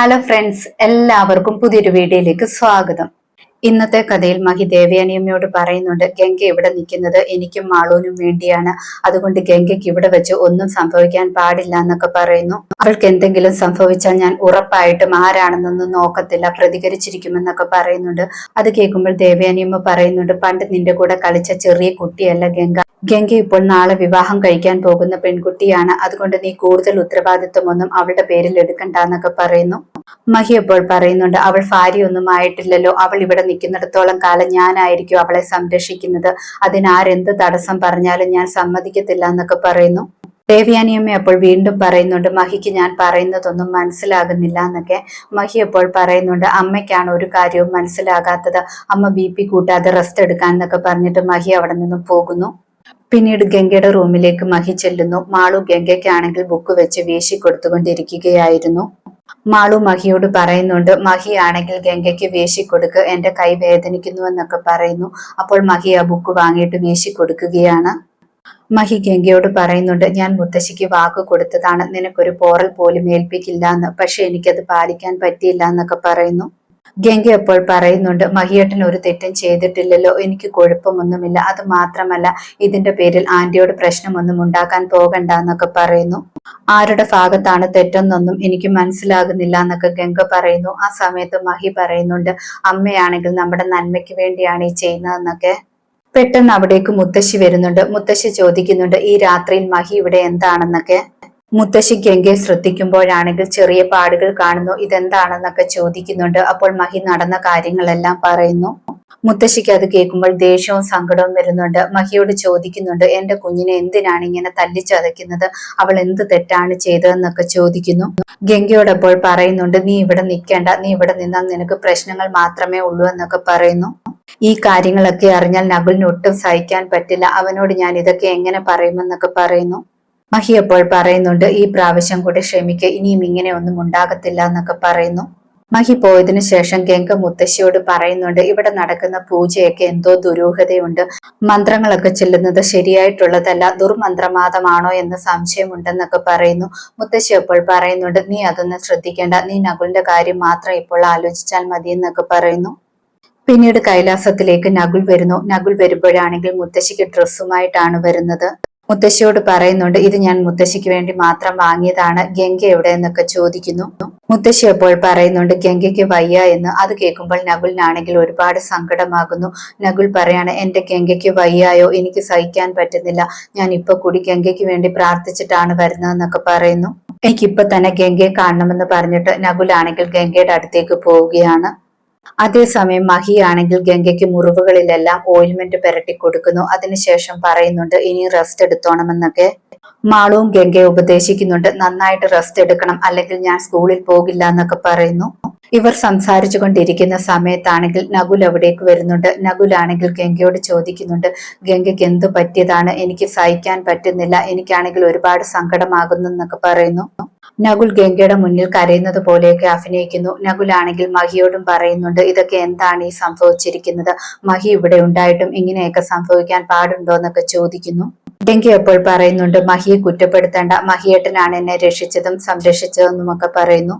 Hello friends എല്ലാവർക്കും പുതിയൊരു വീഡിയോയിലേക്ക് സ്വാഗതം. ഇന്നത്തെ കഥയിൽ മഹി ദേവയാനിയമ്മയോട് പറയുന്നുണ്ട് ഗംഗ ഇവിടെ നിൽക്കുന്നത് എനിക്കും മാളൂനും വേണ്ടിയാണ്. അതുകൊണ്ട് ഗംഗയ്ക്ക് ഇവിടെ വെച്ച് ഒന്നും സംഭവിക്കാൻ പാടില്ല എന്നൊക്കെ പറയുന്നു. അവൾക്ക് എന്തെങ്കിലും സംഭവിച്ചാൽ ഞാൻ ഉറപ്പായിട്ടും ആരാണെന്നൊന്നും നോക്കത്തില്ല പ്രതികരിച്ചിരിക്കുമെന്നൊക്കെ പറയുന്നുണ്ട്. അത് കേൾക്കുമ്പോൾ ദേവയാനിയമ്മ പറയുന്നുണ്ട് പണ്ട് നിന്റെ കൂടെ കളിച്ച ചെറിയ കുട്ടിയല്ല ഗംഗ. ഗംഗ ഇപ്പോൾ നാളെ വിവാഹം കഴിക്കാൻ പോകുന്ന പെൺകുട്ടിയാണ്. അതുകൊണ്ട് നീ കൂടുതൽ ഉത്തരവാദിത്വമൊന്നും അവളുടെ പേരിൽ എടുക്കണ്ട എന്നൊക്കെ പറയുന്നു. മഹി ഇപ്പോൾ പറയുന്നുണ്ട് അവൾ ഭാര്യയൊന്നും ആയിട്ടില്ലല്ലോ. അവൾ ഇവിടെ നിൽക്കുന്നിടത്തോളം കാലം ഞാനായിരിക്കും അവളെ സംരക്ഷിക്കുന്നത്. അതിനാരെന്ത് തടസ്സം പറഞ്ഞാലും ഞാൻ സമ്മതിക്കത്തില്ല എന്നൊക്കെ പറയുന്നു. ദേവ്യാനിയമ്മ അപ്പോൾ വീണ്ടും പറയുന്നുണ്ട് മഹിക്ക് ഞാൻ പറയുന്നതൊന്നും മനസ്സിലാകുന്നില്ല എന്നൊക്കെ. മഹി അപ്പോൾ പറയുന്നുണ്ട് അമ്മയ്ക്കാണ് ഒരു കാര്യവും മനസ്സിലാകാത്തത്. അമ്മ ബി പി കൂട്ടാതെ റെസ്റ്റ് എടുക്കാൻ എന്നൊക്കെ പറഞ്ഞിട്ട് മഹി അവിടെ നിന്നും പോകുന്നു. പിന്നീട് ഗംഗയുടെ റൂമിലേക്ക് മഹി ചെല്ലുന്നു. മാളു ഗംഗയ്ക്കാണെങ്കിൽ ബുക്ക് വെച്ച് വീശി കൊടുത്തുകൊണ്ടിരിക്കുകയായിരുന്നു. മാളു മഹിയോട് പറയുന്നുണ്ട് മഹി ആണെങ്കിൽ ഗംഗയ്ക്ക് വീശി കൊടുക്ക് എന്റെ കൈ വേദനിക്കുന്നു എന്നൊക്കെ പറയുന്നു. അപ്പോൾ മഹി ആ ബുക്ക് വാങ്ങിയിട്ട് വീശി കൊടുക്കുകയാണ്. മഹി ഗംഗയോട് പറയുന്നുണ്ട് ഞാൻ മുത്തശ്ശിക്ക് വാക്ക് കൊടുത്തതാണ്. നിനക്കൊരു പോറൽ പോലും ഏൽപ്പിക്കില്ല എന്ന് പക്ഷെ എനിക്കത് പാലിക്കാൻ പറ്റിയില്ല എന്നൊക്കെ പറയുന്നു. ഗംഗ അപ്പോൾ പറയുന്നുണ്ട് മഹിയേട്ടൻ ഒരു തെറ്റും ചെയ്തിട്ടില്ലല്ലോ എനിക്ക് കുഴപ്പമൊന്നുമില്ല. അത് മാത്രമല്ല ഇതിന്റെ പേരിൽ ആന്റിയോട് പ്രശ്നമൊന്നും ഉണ്ടാക്കാൻ പോകണ്ട എന്നൊക്കെ പറയുന്നു. ആരുടെ ഭാഗത്താണ് തെറ്റെന്നൊന്നും എനിക്ക് മനസ്സിലാകുന്നില്ല എന്നൊക്കെ ഗംഗ പറയുന്നു. ആ സമയത്ത് മഹി പറയുന്നുണ്ട് അമ്മയാണെങ്കിൽ നമ്മുടെ നന്മയ്ക്ക് വേണ്ടിയാണ് ഈ ചെയ്യുന്നതെന്നൊക്കെ. പെട്ടെന്ന് അവിടേക്ക് മുത്തശ്ശി വരുന്നുണ്ട്. മുത്തശ്ശി ചോദിക്കുന്നുണ്ട് ഈ രാത്രിയിൽ മഹി ഇവിടെ എന്താണെന്നൊക്കെ? മുത്തശ്ശി ഗംഗയെ ശ്രദ്ധിക്കുമ്പോഴാണെങ്കിൽ ചെറിയ പാടുകൾ കാണുന്നു. ഇതെന്താണെന്നൊക്കെ ചോദിക്കുന്നുണ്ട്. അപ്പോൾ മഹി നടന്ന കാര്യങ്ങളെല്ലാം പറയുന്നു. മുത്തശ്ശിക്ക് അത് കേൾക്കുമ്പോൾ ദേഷ്യവും സങ്കടവും വരുന്നുണ്ട്. മഹിയോട് ചോദിക്കുന്നുണ്ട് എന്റെ കുഞ്ഞിനെ എന്തിനാണ് ഇങ്ങനെ തല്ലിച്ചതയ്ക്കുന്നത്? അവൾ എന്ത് തെറ്റാണ് ചെയ്തതെന്നൊക്കെ ചോദിക്കുന്നു. ഗംഗയോട് അപ്പോൾ പറയുന്നുണ്ട് നീ ഇവിടെ നിൽക്കേണ്ട. നീ ഇവിടെ നിന്നാൽ നിനക്ക് പ്രശ്നങ്ങൾ മാത്രമേ ഉള്ളൂ എന്നൊക്കെ പറയുന്നു. ഈ കാര്യങ്ങളൊക്കെ അറിഞ്ഞാൽ നകുലിന് ഒട്ടും സഹിക്കാൻ പറ്റില്ല. അവനോട് ഞാൻ ഇതൊക്കെ എങ്ങനെ പറയുമെന്നൊക്കെ പറയുന്നു. മഹി അപ്പോൾ പറയുന്നുണ്ട് ഈ പ്രാവശ്യം കൂടി ക്ഷമിക്ക് ഇനിയും ഇങ്ങനെ ഒന്നും ഉണ്ടാകത്തില്ല എന്നൊക്കെ പറയുന്നു. മഹി പോയതിനു ശേഷം ഗംഗ മുത്തശ്ശിയോട് പറയുന്നുണ്ട് ഇവിടെ നടക്കുന്ന പൂജയൊക്കെ എന്തോ ദുരൂഹതയുണ്ട്. മന്ത്രങ്ങളൊക്കെ ചെല്ലുന്നത് ശരിയായിട്ടുള്ളതല്ല ദുർമന്ത്രമാതമാണോ എന്ന് സംശയമുണ്ടെന്നൊക്കെ പറയുന്നു. മുത്തശ്ശി അപ്പോൾ പറയുന്നുണ്ട് നീ അതൊന്നും ശ്രദ്ധിക്കേണ്ട നീ നകുലിന്റെ കാര്യം മാത്രം ഇപ്പോൾ ആലോചിച്ചാൽ മതി എന്നൊക്കെ പറയുന്നു. പിന്നീട് കൈലാസത്തിലേക്ക് നകുൽ വരുന്നു. നകുൽ വരുമ്പോഴാണെങ്കിൽ മുത്തശ്ശിക്ക് ഡ്രസ്സുമായിട്ടാണ് വരുന്നത്. മുത്തശ്ശിയോട് പറയുന്നുണ്ട് ഇത് ഞാൻ മുത്തശ്ശിക്ക് വേണ്ടി മാത്രം വാങ്ങിയതാണ്. ഗംഗ എവിടെ എന്നൊക്കെ ചോദിക്കുന്നു. മുത്തശ്ശി അപ്പോൾ പറയുന്നുണ്ട് ഗംഗയ്ക്ക് വയ്യ എന്ന്. അത് കേൾക്കുമ്പോൾ നകുലിനാണെങ്കിൽ ഒരുപാട് സങ്കടമാകുന്നു. നകുൽ പറയാണ് എന്റെ ഗംഗയ്ക്ക് വയ്യായോ? എനിക്ക് സഹിക്കാൻ പറ്റുന്നില്ല. ഞാൻ ഇപ്പൊ കൂടി ഗംഗയ്ക്ക് വേണ്ടി പ്രാർത്ഥിച്ചിട്ടാണ് വരുന്നതെന്നൊക്കെ പറയുന്നു. എനിക്കിപ്പോ തന്നെ ഗംഗയെ കാണണമെന്ന് പറഞ്ഞിട്ട് നകുലാണെങ്കിൽ ഗംഗയുടെ അടുത്തേക്ക് പോവുകയാണ്. അതേസമയം മഹിയാണെങ്കിൽ ഗംഗയ്ക്ക് മുറിവുകളിലെല്ലാം ഓയിൽമെന്റ് പുരട്ടി കൊടുക്കുന്നു. അതിനുശേഷം പറയുന്നുണ്ട് ഇനി റെസ്റ്റ് എടുത്തോണമെന്നൊക്കെ മാളുവും ഗംഗയെ ഉപദേശിക്കുന്നുണ്ട്. നന്നായിട്ട് റെസ്റ്റ് എടുക്കണം. അല്ലെങ്കിൽ ഞാൻ സ്കൂളിൽ പോകില്ല എന്നൊക്കെ പറയുന്നു. ഇവർ സംസാരിച്ചു കൊണ്ടിരിക്കുന്ന സമയത്താണെങ്കിൽ നകുൽ അവിടേക്ക് വരുന്നുണ്ട്. നകുലാണെങ്കിൽ ഗംഗയോട് ചോദിക്കുന്നുണ്ട്. ഗംഗയ്ക്ക് എന്തു പറ്റിയതാണ്? എനിക്ക് സഹിക്കാൻ പറ്റുന്നില്ല. എനിക്കാണെങ്കിൽ ഒരുപാട് സങ്കടമാകുന്നു എന്നൊക്കെ പറയുന്നു. നകുൽ ഗംഗയുടെ മുന്നിൽ കരയുന്നത് പോലെയൊക്കെ അഭിനയിക്കുന്നു. നകുലാണെങ്കിൽ മഹിയോടും പറയുന്നുണ്ട്. ഇതൊക്കെ എന്താണ് ഈ സംഭവിച്ചിരിക്കുന്നത്? മഹി ഇവിടെ ഉണ്ടായിട്ടും ഇങ്ങനെയൊക്കെ സംഭവിക്കാൻ പാടുണ്ടോ എന്നൊക്കെ ചോദിക്കുന്നു. ഗംഗ എപ്പോൾ പറയുന്നുണ്ട് മഹിയെ കുറ്റപ്പെടുത്തേണ്ട മഹിയേട്ടനാണ് എന്നെ രക്ഷിച്ചതും സംരക്ഷിച്ചതെന്നും ഒക്കെ പറയുന്നു.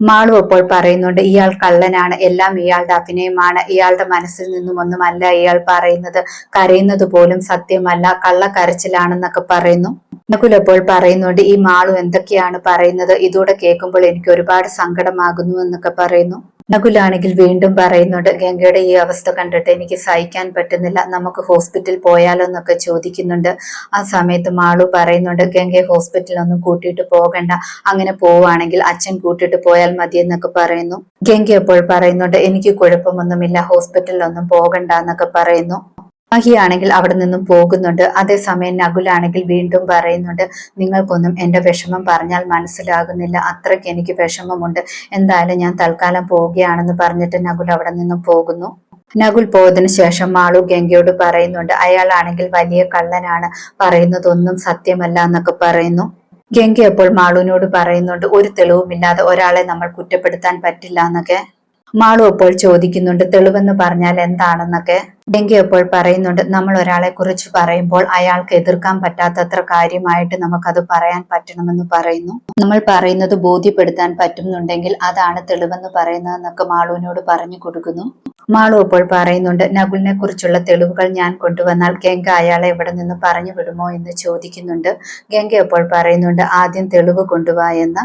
മാളു അപ്പോൾ പറയുന്നുണ്ട് ഇയാൾ കള്ളനാണ് എല്ലാം ഇയാളുടെ അഭിനയമാണ് ഇയാളുടെ മനസ്സിൽ നിന്നും ഒന്നുമല്ല ഇയാൾ പറയുന്നത് കരയുന്നത് പോലും സത്യമല്ല കള്ള കരച്ചിലാണെന്നൊക്കെ പറയുന്നു. നകുൽ അപ്പോൾ പറയുന്നുണ്ട് ഈ മാളു എന്തൊക്കെയാണ് പറയുന്നത്? ഇതോടെ കേൾക്കുമ്പോൾ എനിക്ക് ഒരുപാട് സങ്കടമാകുന്നു എന്നൊക്കെ പറയുന്നു. നകുലാണെങ്കിൽ വീണ്ടും പറയുന്നുണ്ട് ഗംഗയുടെ ഈ അവസ്ഥ കണ്ടിട്ട് എനിക്ക് സഹിക്കാൻ പറ്റുന്നില്ല. നമുക്ക് ഹോസ്പിറ്റൽ പോയാലോ എന്നൊക്കെ ചോദിക്കുന്നുണ്ട്. ആ സമയത്ത് മാളു പറയുന്നുണ്ട് ഗംഗയെ ഹോസ്പിറ്റലൊന്നും കൂട്ടിയിട്ട് പോകണ്ട. അങ്ങനെ പോവുകയാണെങ്കിൽ അച്ഛൻ കൂട്ടിയിട്ട് പോയാൽ മതി എന്നൊക്കെ പറയുന്നു. ഗംഗ അപ്പോൾ പറയുന്നുണ്ട് എനിക്ക് കുഴപ്പമൊന്നുമില്ല. ഹോസ്പിറ്റലിലൊന്നും പോകണ്ട എന്നൊക്കെ പറയുന്നു. മഹിയാണെങ്കിൽ അവിടെ നിന്നും പോകുന്നുണ്ട്. അതേസമയം നകുലാണെങ്കിൽ വീണ്ടും പറയുന്നുണ്ട് നിങ്ങൾക്കൊന്നും എന്റെ വിഷമം പറഞ്ഞാൽ മനസ്സിലാകുന്നില്ല. അത്രയ്ക്ക് എനിക്ക് വിഷമമുണ്ട്. എന്തായാലും ഞാൻ തൽക്കാലം പോവുകയാണെന്ന് പറഞ്ഞിട്ട് നകുൽ അവിടെ നിന്നും പോകുന്നു. നകുൽ പോയതിനു ശേഷം മാളു ഗംഗയോട് പറയുന്നുണ്ട് അയാളാണെങ്കിൽ വലിയ കള്ളനാണ്. പറയുന്നതൊന്നും സത്യമല്ല എന്നൊക്കെ പറയുന്നു. ഗംഗ അപ്പോൾ മാളുവിനോട് പറയുന്നുണ്ട് ഒരു തെളിവുമില്ലാതെ ഒരാളെ നമ്മൾ കുറ്റപ്പെടുത്താൻ പറ്റില്ല എന്നൊക്കെ. മാളു അപ്പോൾ ചോദിക്കുന്നുണ്ട് തെളിവെന്ന് പറഞ്ഞാൽ എന്താണെന്നൊക്കെ? ഡെങ്കി അപ്പോൾ പറയുന്നുണ്ട് നമ്മൾ ഒരാളെ കുറിച്ച് പറയുമ്പോൾ അയാൾക്ക് എതിർക്കാൻ പറ്റാത്തത്ര കാര്യമായിട്ട് നമുക്കത് പറയാൻ പറ്റണമെന്ന് പറയുന്നു. നമ്മൾ പറയുന്നത് ബോധ്യപ്പെടുത്താൻ പറ്റുന്നുണ്ടെങ്കിൽ അതാണ് തെളിവെന്ന് പറയുന്നതെന്നൊക്കെ മാളുവിനോട് പറഞ്ഞു കൊടുക്കുന്നു. മാളു അപ്പോൾ പറയുന്നുണ്ട് നകുലിനെ കുറിച്ചുള്ള തെളിവുകൾ ഞാൻ കൊണ്ടുവന്നാൽ ഗംഗ അയാളെ എവിടെ നിന്ന് പറഞ്ഞു വിടുമോ? എന്ന് ചോദിക്കുന്നുണ്ട്. ഗംഗ അപ്പോൾ പറയുന്നുണ്ട് ആദ്യം തെളിവ് കൊണ്ടുവാ എന്ന്.